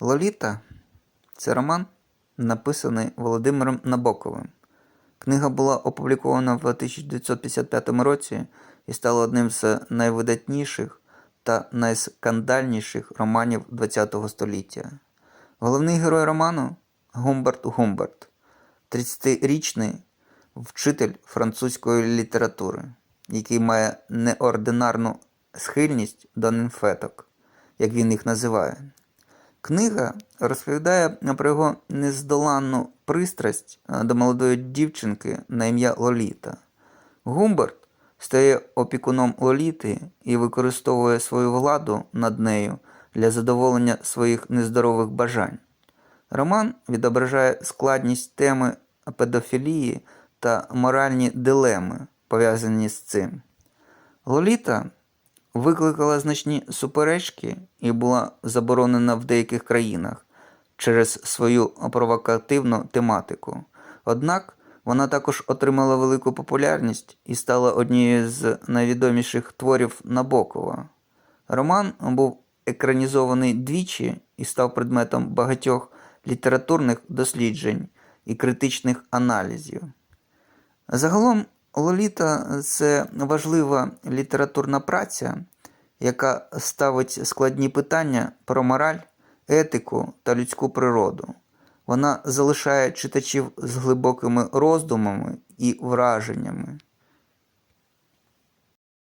Лоліта це роман, написаний Володимиром Набоковим. Книга була опублікована в 1955 році і стала одним з найвидатніших та найскандальніших романів ХХ століття. Головний герой роману Гумберт Гумберт, 30-річний вчитель французької літератури, який має неординарну схильність до німфеток, як він їх називає. Книга розповідає про його нездоланну пристрасть е, до молодої дівчинки на ім'я Лоліта. Гумберт стає опікуном Лоліти і використовує свою владу над нею для задоволення своїх нездорових бажань. Роман відображає складність теми педофілії та моральні дилеми, пов'язані з цим. Лоліта викликала значні суперечки і була заборонена в деяких країнах через свою провокативну тематику. Однак вона також отримала велику популярність і стала однією з найвідоміших творів Набокова. Роман був екранізований двічі і став предметом багатьох літературних досліджень і критичних аналізів. Загалом, Лоліта це важлива літературна праця, яка ставить складні питання про мораль, етику та людську природу. Вона залишає читачів з глибокими роздумами і враженнями.